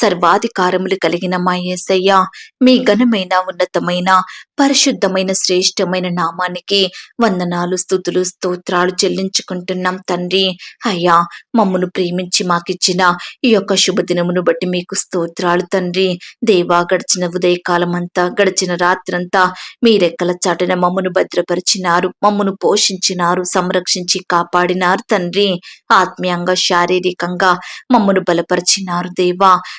సర్వాధికారములు కలిగిన మా యేసయ్య మీ ఘనమైన ఉన్నతమైన పరిశుద్ధమైన శ్రేష్టమైన నామానికి వందనాలు స్థుతులు స్తోత్రాలు చెల్లించుకుంటున్నాం తండ్రి. అయ్యా మమ్మను ప్రేమించి మాకిచ్చిన ఈ యొక్క శుభదినమును బట్టి మీకు స్తోత్రాలు తండ్రి. దేవా గడిచిన ఉదయకాలం అంతా గడిచిన రాత్రంతా మీరెక్కల చాటిన మమ్మను భద్రపరిచినారు మమ్మను పోషించినారు సంరక్షించి కాపాడినారు తండ్రి. ఆత్మీయంగా శారీరకంగా మమ్మను బలపరిచినారు దేవా.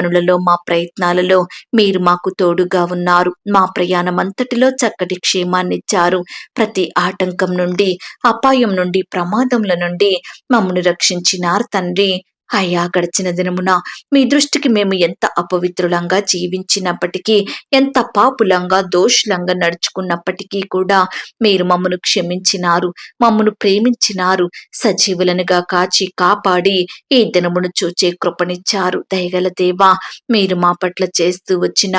పనులలో మా ప్రయత్నాలలో మీరు మాకు తోడుగా ఉన్నారు. మా ప్రయాణం అంతటిలో చక్కటి క్షేమాన్నిచ్చారు. ప్రతి ఆటంకం నుండి అపాయం నుండి ప్రమాదముల నుండి మమ్మను రక్షించినారు తండ్రి. అయ్యా గడిచిన దినమున మీ దృష్టికి మేము ఎంత అపవిత్రులంగా జీవించినప్పటికీ ఎంత పాపులంగా దోషులంగా నడుచుకున్నప్పటికీ కూడా మీరు మమ్మను క్షమించినారు మమ్మను ప్రేమించినారు సజీవులనుగా కాచి కాపాడి ఈ దినమును చూచే కృపనిచ్చారు. దయగల దేవా మీరు మా పట్ల చేస్తూ వచ్చిన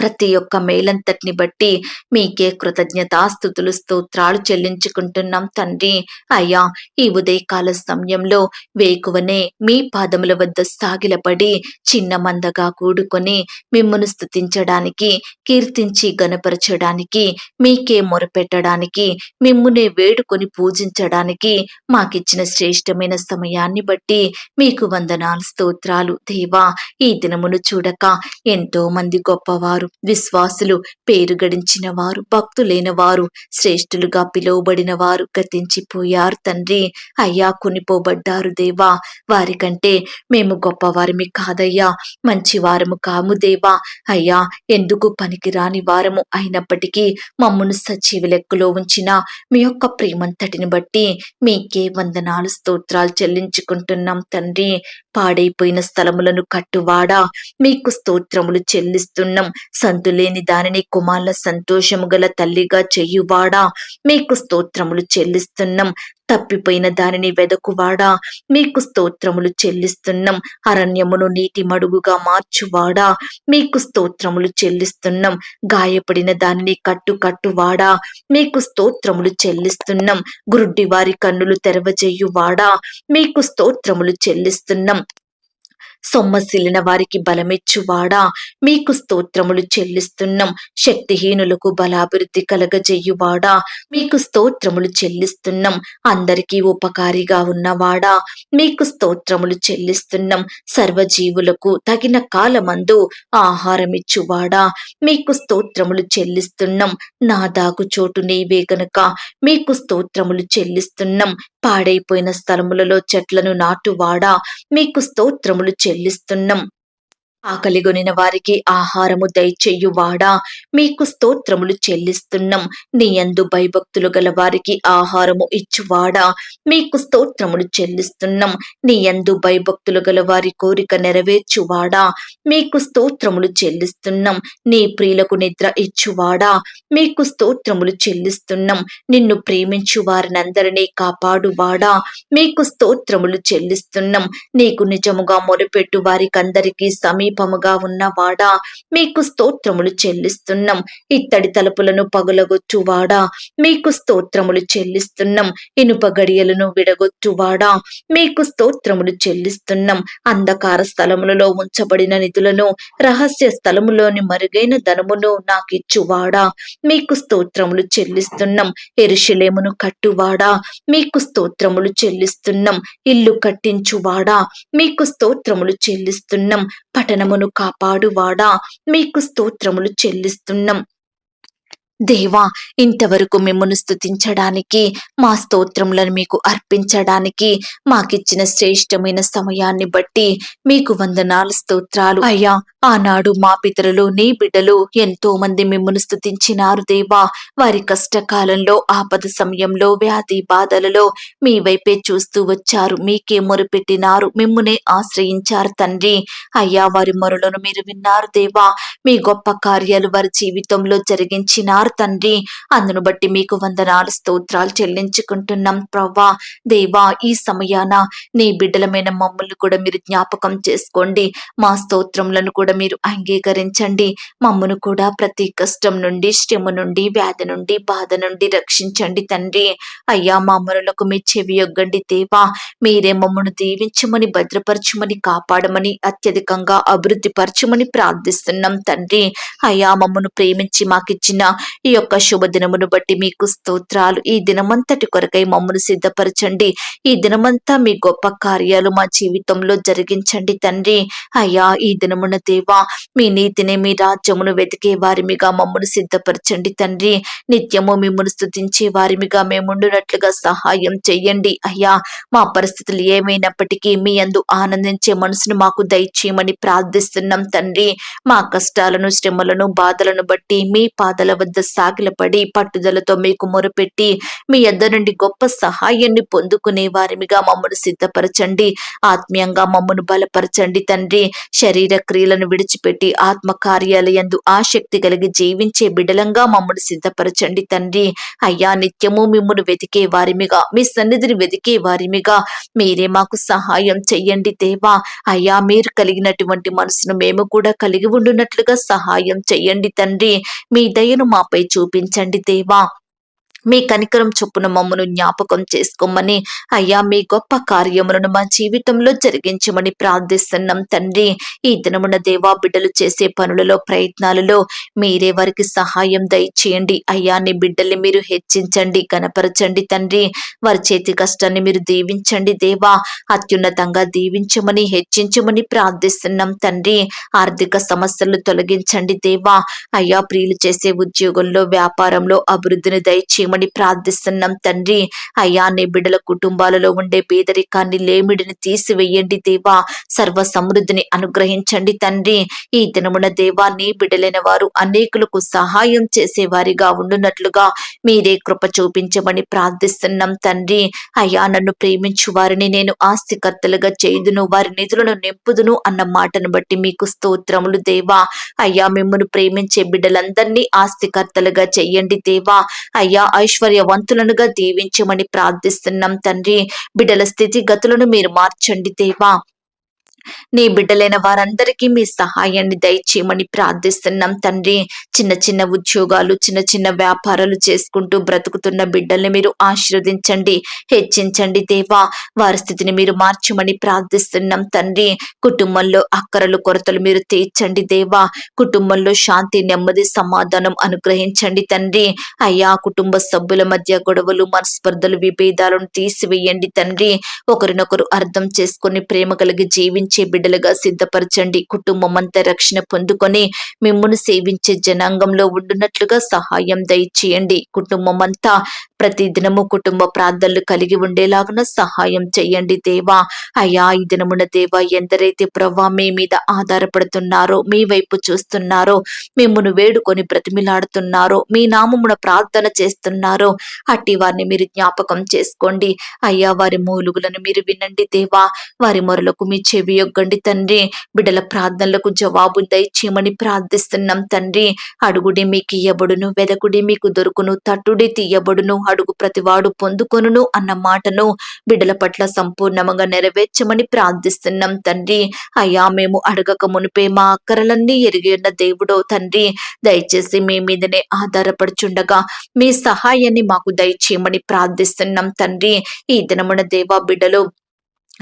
ప్రతి ఒక్క మేలంతటిని బట్టి మీకే కృతజ్ఞతాస్థుతులు స్తోత్రాలు చెల్లించుకుంటున్నాం తండ్రి. అయ్యా ఈ ఉదయకాల సమయంలో వేకువనే మీ పాదముల వద్ద సాగిలపడి చిన్న మందగా కూడుకొని మిమ్మను స్థుతించడానికి కీర్తించి గనపరచడానికి మీకే మొరపెట్టడానికి మిమ్మునే వేడుకొని పూజించడానికి మాకిచ్చిన శ్రేష్టమైన సమయాన్ని బట్టి మీకు వందనాలు స్తోత్రాలు. దేవా ఈ దినమును చూడక ఎంతో మంది గొప్పవారు విశ్వాసులు పేరు గడించిన వారు భక్తులైన వారు శ్రేష్ఠులుగా పిలువబడిన వారు గతించిపోయారు తండ్రి. అయ్యా కొనిపోబడ్డారు దేవా వారికంటే మేము గొప్పవారమి కాదయ్యా మంచి వారము కాము దేవా. అయ్యా ఎందుకు పనికిరాని వారము అయినప్పటికీ మమ్మను సజీవ లెక్కలో ఉంచిన మీ యొక్క ప్రేమంతటిని బట్టి మీకే వందనాలు స్తోత్రాలు చెల్లించుకుంటున్నాం తండ్రి. పాడైపోయిన స్థలములను కట్టువాడా? మీకు స్తోత్రములు చెల్లిస్తున్నాం. సంతులేని దానిని కుమార్ల సంతోషము గల తల్లిగా చెయ్యువాడా మీకు స్తోత్రములు చెల్లిస్తున్నాం. తప్పిపోయిన దానిని వెదకువాడా? మీకు స్తోత్రములు చెల్లిస్తున్నాం. అరణ్యమును నీటి మడుగుగా మార్చువాడా? మీకు స్తోత్రములు చెల్లిస్తున్నాం. గాయపడిన దానిని కట్టు కట్టువాడా మీకు స్తోత్రములు చెల్లిస్తున్నాం. గురుడ్డి వారి కన్నులు తెరవజేయువాడా? మీకు స్తోత్రములు చెల్లిస్తున్నాం. సొమ్మసిల్లిన వారికి బలమెచ్చువాడా? మీకు స్తోత్రములు చెల్లిస్తున్నాం. శక్తిహీనులకు బలాభివృద్ధి కలగజేయువాడా? మీకు స్తోత్రములు చెల్లిస్తున్నాం. అందరికీ ఉపకారిగా ఉన్నవాడా? మీకు స్తోత్రములు చెల్లిస్తున్నాం. సర్వజీవులకు తగిన కాలమందు ఆహారమిచ్చువాడా? మీకు స్తోత్రములు చెల్లిస్తున్నాం. నా దాగు చోటు నీవే గనుక. మీకు స్తోత్రములు చెల్లిస్తున్నాం. పాడైపోయిన స్థలములలో చెట్లను నాటువాడా? మీకు స్తోత్రములు చెల్లిస్తున్నాం. ఆకలిగొనిన వారికి ఆహారము దయచెయ్యువాడా మీకు స్తోత్రములు చెల్లిస్తున్నాం. నీ యందు భయభక్తులు గల వారికి ఆహారము ఇచ్చువాడా? మీకు స్తోత్రములు చెల్లిస్తున్నాం. నీ యందు భయభక్తులు గల వారి కోరిక నెరవేర్చువాడా? మీకు స్తోత్రములు చెల్లిస్తున్నాం. నీ ప్రియులకు నిద్ర ఇచ్చువాడా? మీకు స్తోత్రములు చెల్లిస్తున్నాం. నిన్ను ప్రేమించు వారినందరినీ కాపాడువాడా? మీకు స్తోత్రములు చెల్లిస్తున్నాం. నీకు నిజముగా మొరపెట్టు వారికందరికీ సమీ సమీపముగా ఉన్నవాడా మీకు స్తోత్రములు చెల్లిస్తున్నాం. ఇత్తడి తలుపులను పగులగొచ్చువాడా మీకు స్తోత్రములు చెల్లిస్తున్నాం. ఇనుప గడియలను విడగొచ్చువాడా మీకు స్తోత్రములు చెల్లిస్తున్నాం. అంధకార స్థలములలో ఉంచబడిన నిధులను రహస్య స్థలములోని మరుగైన ధనమును నాకిచ్చువాడా మీకు స్తోత్రములు చెల్లిస్తున్నాం. ఎరుషులేమును కట్టువాడా మీకు స్తోత్రములు చెల్లిస్తున్నాం. ఇల్లు కట్టించువాడా మీకు స్తోత్రములు చెల్లిస్తున్నాం. పట్టణమును కాపాడువాడా? మీకు స్తోత్రములు చెల్లిస్తున్నాం. దేవా ఇంతవరకు మిమ్మను స్థుతించడానికి మా స్తోత్రములను మీకు అర్పించడానికి మాకిచ్చిన శ్రేష్టమైన సమయాన్ని బట్టి మీకు వందనాలు స్తోత్రాలు. అయ్యా ఆనాడు మా పితరులు నీ బిడ్డలు ఎంతో మంది మిమ్మను స్థుతించినారు దేవా. వారి కష్టకాలంలో ఆపద సమయంలో వ్యాధి బాధలలో మీ వైపే చూస్తూ వచ్చారు. మీకే మొరుపెట్టినారు మిమ్మునే ఆశ్రయించారు తండ్రి. అయ్యా వారి మొరలను మీరు విన్నారు దేవా. మీ గొప్ప కార్యాలు వారి జీవితంలో జరిగించినారు తండ్రి అందును బట్టి మీకు వందనాలు స్తోత్రాలు చెల్లించుకుంటున్నాం. ప్రవ్వా దేవా ఈ సమయాన నీ బిడ్డలమైన మమ్మల్ని కూడా మీరు జ్ఞాపకం చేసుకోండి. మా స్తోత్రములను కూడా మీరు అంగీకరించండి. మమ్మను కూడా ప్రతి కష్టం నుండి శ్రమ నుండి వ్యాధి నుండి బాధ నుండి రక్షించండి తండ్రి. అయ్యా మా మొరలకు మీ చెవి యొగ్గండి దేవా. మీరే మమ్మను దీవించమని భద్రపరచమని కాపాడమని అత్యధికంగా అభివృద్ధి పరచమని ప్రార్థిస్తున్నాం తండ్రి. అయ్యా మమ్మను ప్రేమించి మాకిచ్చిన ఈ యొక్క శుభదినమును బట్టి మీకు స్తోత్రాలు. ఈ దినమంతటి కొరకై మమ్మను సిద్ధపరచండి. ఈ దినమంతా మీ గొప్ప కార్యాలు మా జీవితంలో జరిగించండి తండ్రి. అయ్యా ఈ దినమున దేవా మీ నీతిని మీ రాజ్యమును వెతికే వారిమిగా మమ్మను సిద్ధపరచండి తండ్రి. నిత్యము మిమ్మల్ని స్థుతించే వారిమిగా మేముండునట్లుగా సహాయం చెయ్యండి. అయ్యా మా పరిస్థితులు ఏమైనప్పటికీ మీ అందు ఆనందించే మనసును మాకు దయచేయమని ప్రార్థిస్తున్నాం తండ్రి. మా కష్టాలను శ్రమలను బాధలను బట్టి మీ పాదల వద్ద సాగిలపడి పట్టుదలతో మీకు మొరపెట్టి మీ ఎద్ద నుండి గొప్ప సహాయాన్ని పొందుకునే వారిమిగా మమ్మను సిద్ధపరచండి. ఆత్మీయంగా మమ్మను బలపరచండి తండ్రి. శరీర క్రియలను విడిచిపెట్టి ఆత్మ కార్యాలయందు ఆసక్తి కలిగి జీవించే బిడలంగా మమ్మను సిద్ధపరచండి తండ్రి. అయ్యా నిత్యము మిమ్మను వెతికే వారిమిగా మీ సన్నిధిని వెతికే వారిమిగా మీరే మాకు సహాయం చెయ్యండి దేవా. అయ్యా మీరు కలిగినటువంటి మనసును మేము కూడా కలిగి ఉండునట్లుగా సహాయం చెయ్యండి తండ్రి. మీ దయను మాపై చూపించండి దేవా. మీ కనికరం చొప్పున మమ్మను జ్ఞాపకం చేసుకోమని అయ్యా మీ గొప్ప కార్యములను మా జీవితంలో జరిగించమని ప్రార్థిస్తున్నాం తండ్రి. ఈ దినమున దేవా బిడ్డలు చేసే పనులలో ప్రయత్నాలలో మీరే వారికి సహాయం దయచేయండి. అయ్యా నీ బిడ్డల్ని మీరు హెచ్చించండి కనపరచండి తండ్రి. వారి చేతి కష్టాన్ని మీరు దీవించండి దేవా. అత్యున్నతంగా దీవించమని హెచ్చించమని ప్రార్థిస్తున్నాం తండ్రి. ఆర్థిక సమస్యలు తొలగించండి దేవా. అయ్యా ప్రియులు చేసే ఉద్యోగంలో వ్యాపారంలో అభివృద్ధిని దయచేయమని ప్రార్థిస్తున్నాం తండ్రి. అయ్యా నీ బిడ్డల కుటుంబాలలో ఉండే పేదరికాన్ని లేమిడిని తీసివేయండి దేవా. సర్వ సమృద్ధిని అనుగ్రహించండి తండ్రి. ఈ దినమున దేవా నీ బిడ్డలైన వారు అనేకులకు సహాయం చేసే వారిగా ఉండునట్లుగా మీరే కృప చూపించమని ప్రార్థిస్తున్నాం తండ్రి. అయ్యా నన్ను ప్రేమించు వారిని నేను ఆస్తికర్తలుగా చేయుదును. వారి నిధులను నింపుదును అన్న మాటను బట్టి మీకు స్తోత్రములు దేవా. అయ్యా మిమ్మల్ని ప్రేమించే బిడ్డలందరినీ ఆస్తికర్తలుగా చెయ్యండి దేవా. అయ్యా ఐశ్వర్యవంతులనుగా దీవించమని ప్రార్థిస్తున్నాం తండ్రి. బిడ్డల స్థితిగతులను మీరు మార్చండి దేవా. నీ బిడ్డలైన వారందరికీ మీ సహాయాన్ని దయచేయమని ప్రార్థిస్తున్నాం తండ్రి. చిన్న చిన్న ఉద్యోగాలు చిన్న చిన్న వ్యాపారాలు చేసుకుంటూ బ్రతుకుతున్న బిడ్డల్ని మీరు ఆశీర్వదించండి హెచ్చించండి దేవా. వారి స్థితిని మీరు మార్చమని ప్రార్థిస్తున్నాం తండ్రి. కుటుంబంలో అక్కరలు కొరతలు మీరు తీర్చండి దేవా. కుటుంబంలో శాంతి నెమ్మది సమాధానం అనుగ్రహించండి తండ్రి. అయ్యా కుటుంబ సభ్యుల మధ్య గొడవలు మనస్పర్ధలు విభేదాలను తీసివేయండి తండ్రి. ఒకరినొకరు అర్థం చేసుకొని ప్రేమ కలిగి జీవించ బిడ్డలుగా సిద్ధపరచండి. కుటుంబం అంతా రక్షణ పొందుకొని మిమ్మును సేవించే జనాంగంలో ఉండునట్లుగా సహాయం దయచేయండి. కుటుంబం అంతా ప్రతి దినము కుటుంబ ప్రార్థనలు కలిగి ఉండేలాగున సహాయం చేయండి దేవా. అయ్యా ఈ దినమున దేవా ఎందరైతే ప్రవ్వా మీ మీద ఆధారపడుతున్నారో మీ వైపు చూస్తున్నారో మిమ్మను వేడుకొని బ్రతిమిలాడుతున్నారో మీ నామమున ప్రార్థన చేస్తున్నారో అట్టి వారిని మీరు జ్ఞాపకం చేసుకోండి. అయ్యా వారి మూలుగులను మీరు వినండి దేవా. వారి మొరలకు మీ చెవి యొగ్గండి తండ్రి. బిడ్డల ప్రార్థనలకు జవాబు దయచేయమని ప్రార్థిస్తున్నాం తండ్రి. అడుగుడి మీకు ఇయ్యబడును వెదకుడి మీకు దొరుకును తట్టుడి తీయబడును. అడుగు ప్రతివాడు పొందుకొనును అన్న మాటను బిడ్డల పట్ల సంపూర్ణంగా నెరవేర్చమని ప్రార్థిస్తున్నాం తండ్రి. అయ్యా మేము అడగక మునిపే మా అక్కరలన్నీ ఎరిగి ఉన్న దేవుడో తండ్రి. దయచేసి మీ మీదనే ఆధారపడుచుండగా మీ సహాయాన్ని మాకు దయచేయమని ప్రార్థిస్తున్నాం తండ్రి. ఈ దినమున దేవా బిడ్డలు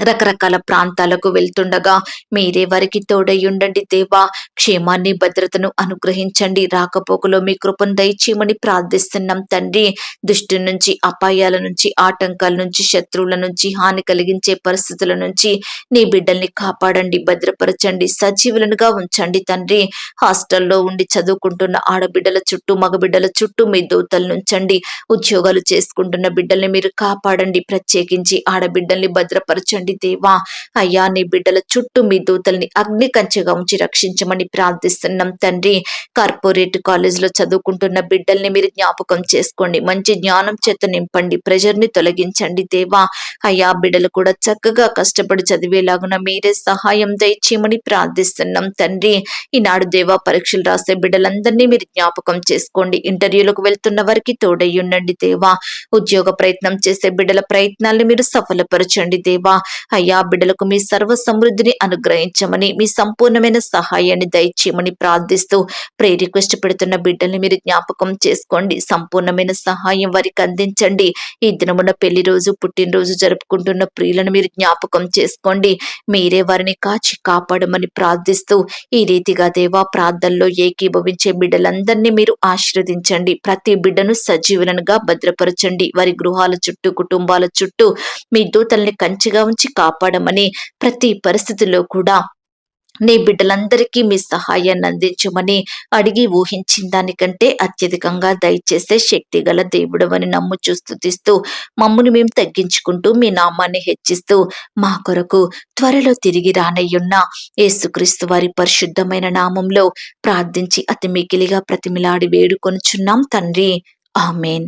రకరకాల ప్రాంతాలకు వెళ్తుండగా మీరే వారికి తోడయ్యుండండి దేవా? క్షేమాన్ని భద్రతను అనుగ్రహించండి. రాకపోకలో మీ కృపను దయచేయమని ప్రార్థిస్తున్నాం తండ్రి. దుష్టి నుంచి అపాయాల నుంచి ఆటంకాల నుంచి శత్రువుల నుంచి హాని కలిగించే పరిస్థితుల నుంచి నీ బిడ్డల్ని కాపాడండి భద్రపరచండి సజీవులనుగా ఉంచండి తండ్రి. హాస్టల్లో ఉండి చదువుకుంటున్న ఆడబిడ్డల చుట్టూ మగబిడ్డల చుట్టూ మీ దూతలు ఉంచండి ఉద్యోగాలు చేసుకుంటున్న బిడ్డల్ని మీరు కాపాడండి. ప్రత్యేకించి ఆడబిడ్డల్ని భద్రపరచండి. దేవా అయ్యా నీ బిడ్డల చుట్టూ మీ దూతల్ని అగ్ని కంచెగా ఉంచి రక్షించమని ప్రార్థిస్తున్నాం తండ్రి. కార్పొరేట్ కాలేజ్లో చదువుకుంటున్న బిడ్డల్ని మీరు జ్ఞాపకం చేసుకోండి. మంచి జ్ఞానం చేత నింపండి. ప్రెజర్ని తొలగించండి దేవా. అయ్యా బిడ్డలు కూడా చక్కగా కష్టపడి చదివేలాగున మీరే సహాయం దయచేయమని ప్రార్థిస్తున్నాం తండ్రి. ఈనాడు దేవా పరీక్షలు రాసే బిడ్డలందరినీ మీరు జ్ఞాపకం చేసుకోండి. ఇంటర్వ్యూలకు వెళ్తున్న వారికి తోడయ్యుండండి దేవా. ఉద్యోగ ప్రయత్నం చేసే బిడ్డల ప్రయత్నాలను మీరు సఫలపరచండి దేవా. అయ్యా బిడ్డలకు మీ సర్వ సమృద్ధిని అనుగ్రహించమని మీ సంపూర్ణమైన సహాయాన్ని దయచేయమని ప్రార్థిస్తూ ప్రే రిక్వెస్ట్ పెడుతున్న బిడ్డల్ని మీరు జ్ఞాపకం చేసుకోండి. సంపూర్ణమైన సహాయం వారికి అందించండి. ఈ దినమున పెళ్ళి రోజు పుట్టినరోజు జరుపుకుంటున్న ప్రియులను మీరు జ్ఞాపకం చేసుకోండి. మీరే వారిని కాచి కాపాడమని ప్రార్థిస్తూ ఈ రీతిగా దేవా ప్రార్థనలో ఏకీభవించే బిడ్డలందరినీ మీరు ఆశీర్వదించండి. ప్రతి బిడ్డను సజీవనంగా భద్రపరచండి. వారి గృహాల చుట్టూ కుటుంబాల చుట్టూ మీ దూతల్ని కంచిగా ఉంచి కాపాడమని ప్రతి పరిస్థితిలో కూడా నీ బిడ్డలందరికీ మీ సహాయాన్ని అందించమని అడిగి ఊహించిన దానికంటే అత్యధికంగా దయచేసే శక్తి గల దేవుడు అని నమ్ము చూస్తూ మమ్ముని మేము తగ్గించుకుంటూ మీ నామాన్ని హెచ్చిస్తూ మా కొరకు త్వరలో తిరిగి రానయ్యున్న యేసుక్రీస్తు వారి పరిశుద్ధమైన నామంలో ప్రార్థించి అతి మిగిలిగా ప్రతిమిలాడి వేడుకొనుచున్నాం తండ్రి. ఆమెన్.